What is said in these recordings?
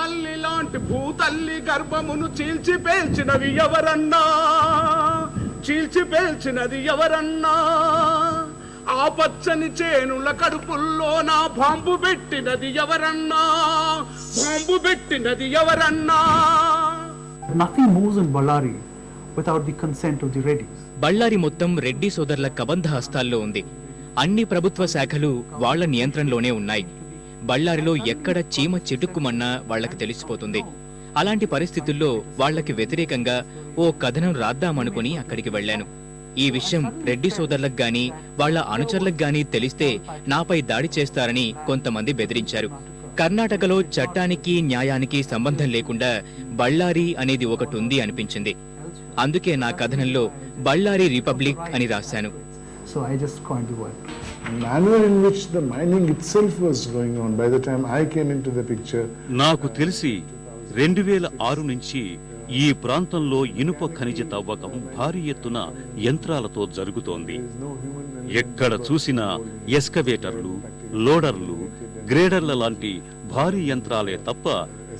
తల్లి లాంటి భూతల్లి గర్భమును చీల్చి పేల్చినది ఎవరన్నా? చీల్చి పేల్చినది ఎవరన్నా? ఆ పచ్చని చేనుల కడుపుల్లో నా బాంబు పెట్టినది ఎవరన్నా? బాంబు పెట్టినది ఎవరన్నా? Nothing moves in Ballari without the consent of the Reddys. Ballari మొత్తం రెడ్డి సోదరుల కబంధ హస్తాల్లో ఉంది. అన్ని ప్రభుత్వ శాఖలు వాళ్ళ నియంత్రణలోనే ఉన్నాయి. బళ్ళారిలో ఎక్కడ చీమ చిటుక్కుమన్నా వాళ్ళకి తెలిసిపోతుంది. అలాంటి పరిస్థితుల్లో వాళ్ళకి వ్యతిరేకంగా ఓ కథనం రాద్దామనుకుని అక్కడికి వెళ్ళాను. ఈ విషయం రెడ్డి సోదరులకు గాని వాళ్ళ అనుచరులకు గాని తెలిస్తే నాపై దాడి చేస్తారని కొంతమంది బెదిరించారు. కర్ణాటకలో చట్టానికి న్యాయానికి సంబంధం లేకుండా బళ్ళారి అనేది ఒకటి ఉంది అనిపించింది. అందుకే నా కథనంలో బళ్ళారి రిపబ్లిక్ అని రాశాను. So I just. Manner in which the mining itself was going on by the time I came into the picture. నాకు తెలిసి రెండు వేల ఆరు నుంచి ఈ ప్రాంతంలో ఇనుప ఖనిజ తవ్వకం భారీ ఎత్తున యంత్రాలతో జరుగుతోంది ఎక్కడ చూసినా ఎస్కవేటర్లు లోడర్లు గ్రేడర్ల లాంటి భారీ యంత్రాలే తప్ప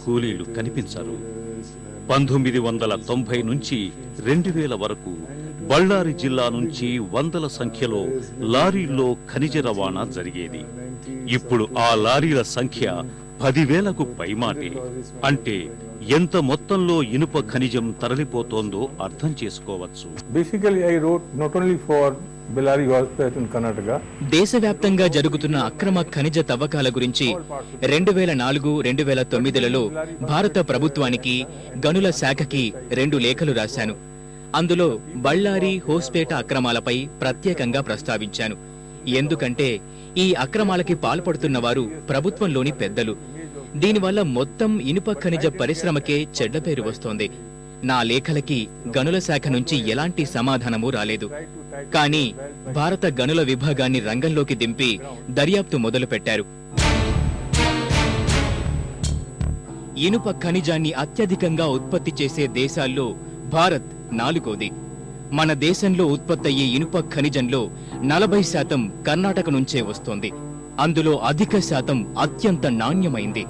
కూలీలు కనిపించరు పంతొమ్మిది వందల తొంభై నుంచి రెండు వేల వరకు బళ్ళారి జిల్లా నుంచి వందల సంఖ్యలో లారీల్లో ఖనిజ రవాణా జరిగేది. ఇప్పుడు ఆ లారీల సంఖ్య పదివేలకు పైమాటే. అంటే ఎంత మొత్తంలో ఇనుప ఖనిజం తరలిపోతోందో అర్థం చేసుకోవచ్చు. Basically, I wrote not only for Bellary Hospital in Karnataka, దేశవ్యాప్తంగా జరుగుతున్న అక్రమ ఖనిజ తవ్వకాల గురించి రెండు వేల నాలుగు రెండు వేల తొమ్మిదిలలో భారత ప్రభుత్వానికి గనుల శాఖకి రెండు లేఖలు రాశాను. అందులో బళ్ళారి హోస్పేట అక్రమాలపై ప్రత్యేకంగా ప్రస్తావించాను. ఎందుకంటే ఈ అక్రమాలకి పాల్పడుతున్న వారు ప్రభుత్వంలోని పెద్దలు. దీనివల్ల మొత్తం ఇనుప ఖనిజ పరిశ్రమకే చెడ్డ పేరు వస్తోంది. నా లేఖలకి గనుల శాఖ నుంచి ఎలాంటి సమాధానమూ రాలేదు. కానీ భారత గనుల విభాగాన్ని రంగంలోకి దింపి దర్యాప్తు మొదలుపెట్టారు. ఇనుప ఖనిజాన్ని అత్యధికంగా ఉత్పత్తి చేసే దేశాల్లో భారత్ నాలుగోది. మన దేశంలో ఉత్పత్తయ్యే ఇనుప ఖనిజంలో నలభై శాతం కర్ణాటక నుంచే వస్తోంది. అందులో అధిక శాతం అత్యంత నాణ్యమైంది.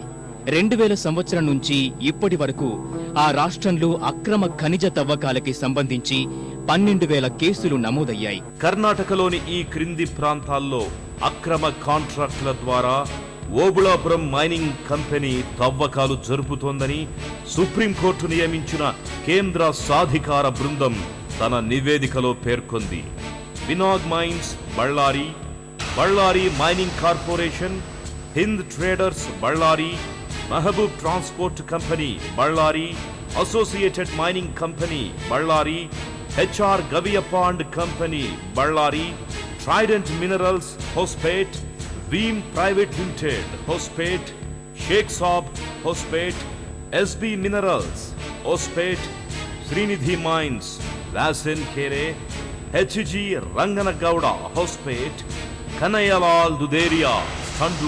రెండు వేల సంవత్సరం నుంచి ఇప్పటి వరకు ఆ రాష్ట్రంలో అక్రమ ఖనిజ తవ్వకాలకి సంబంధించి పన్నెండు వేల కేసులు నమోదయ్యాయి. కర్ణాటకలోని ఈ క్రింది ప్రాంతాల్లో అక్రమ కాంట్రాక్టుల ద్వారా ఓబుళాపురం మైనింగ్ కంపెనీ తవ్వకాలు జరుపుతోందని సుప్రీంకోర్టు నియమించిన కేంద్ర సాధికార బృందం తన నివేదికలో పేర్కొంది. వినాగ్ mines Bellary Bellary mining corporation Hind traders Bellary Mahaboob transport company Bellary associated mining company Bellary H R గవియపాండ్ company Bellary trident minerals Hospet Bhim private limited Hospet Sheikh Sab Hospet S B minerals Hospet Srinidhi mines లాసెన్ ఖేరే HG Ranganagouda Hospet కనయ్యలాల్ Duderia Sandru